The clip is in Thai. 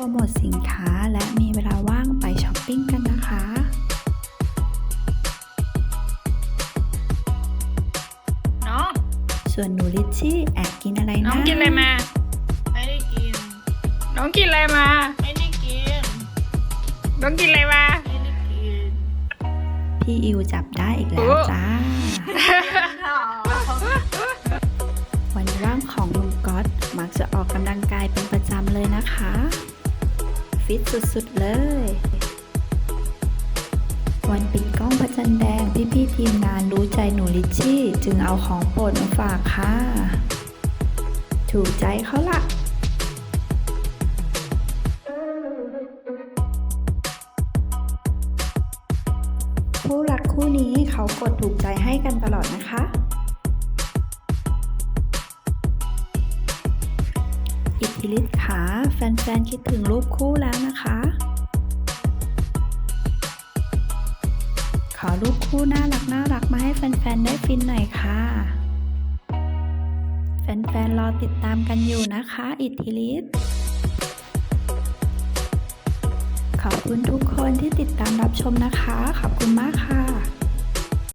รโมทสินค้า และมีเวลาว่างไปช้อปปิ้งกันนะคะน้องส่วนหนูลิชชี่แอบกินอะไรนะน้องกินอะไรมา ไม่ได้กิน น้องกินอะไรมา ไม่ได้กิน น้องกินอะไรมา ไม่ได้กินพี่อิวจับได้อีกแล้วจ้า วันว่างของลุงก๊อตมักจะออกกำลังกายเป็นประจำเลยนะคะ ฟิตสุดๆเลย วันปิดกล้องพระจันทร์แดง พี่ๆทีมงานรู้ใจหนูลิชชี่ จึงเอาของโปรดมาฝากค่ะ ถูกใจเขาละคู่รักคู่นี้เขากดถูกใจให้กันตลอดนะคะ อิทธิฤทธิ์ขาแฟนๆคิดถึงรูปคู่แล้วนะคะ ขอรูปคู่น่ารักน่ารักมาให้แฟนๆได้ฟินหน่อยค่ะ แฟนๆรอติดตามกันอยู่นะคะ อิทธิฤทธิ์ขอบคุณทุกคนที่ติดตามรับชมนะคะ ขอบคุณมากค่ะ